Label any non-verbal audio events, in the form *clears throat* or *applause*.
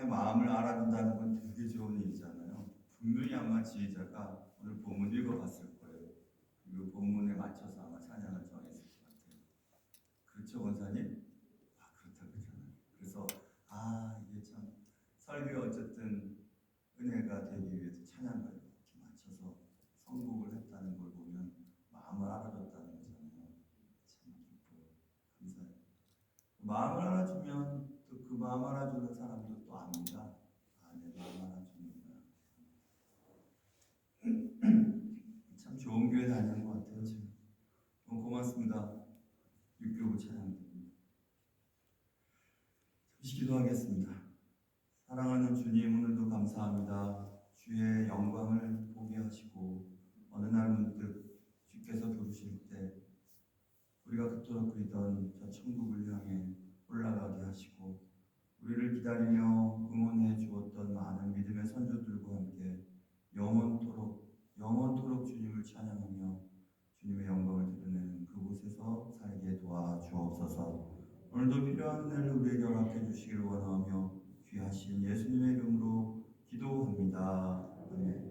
사람의 마음을 알아준다는 건 되게 좋은 일이잖아요. 분명히 아마 지혜자가 오늘 본문 읽어봤을 거예요. 그리고 본문에 맞춰서 아마 찬양을 정했을 것 같아요. 그렇죠, 원사님? 아, 그렇다, 그렇잖아요. 그래서, 아, 이게 참, 설교에 어쨌든 은혜가 되기 위해서 찬양을 이렇게 맞춰서 선곡을 했다는 걸 보면 마음을 알아줬다는 거잖아요. 참 기뻐요. 감사해요. 마음을 알아주면 그 마음 알아주는 사람도 또 압니다. 아, 내 마음 알아주는구나. *clears throat* 참 좋은 교회 다니는 것 같아요, 지금. 고맙습니다. 육교부 찬양드립니다. 잠시 기도하겠습니다. 사랑하는 주님, 오늘도 감사합니다. 주의 영광을 보게 하시고 어느 날 문득 주께서 부르실 때 우리가 그토록 그리던 저 천국을 향해 기다리며 응원해 주었던 많은 믿음의 선조들과 함께 영원토록 영원토록 주님을 찬양하며 주님의 영광을 드러내는 그곳에서 살게 도와주옵소서. 오늘도 필요한 날 우리에게 허락해 주시길 원하며 귀하신 예수님의 이름으로 기도합니다. 아멘.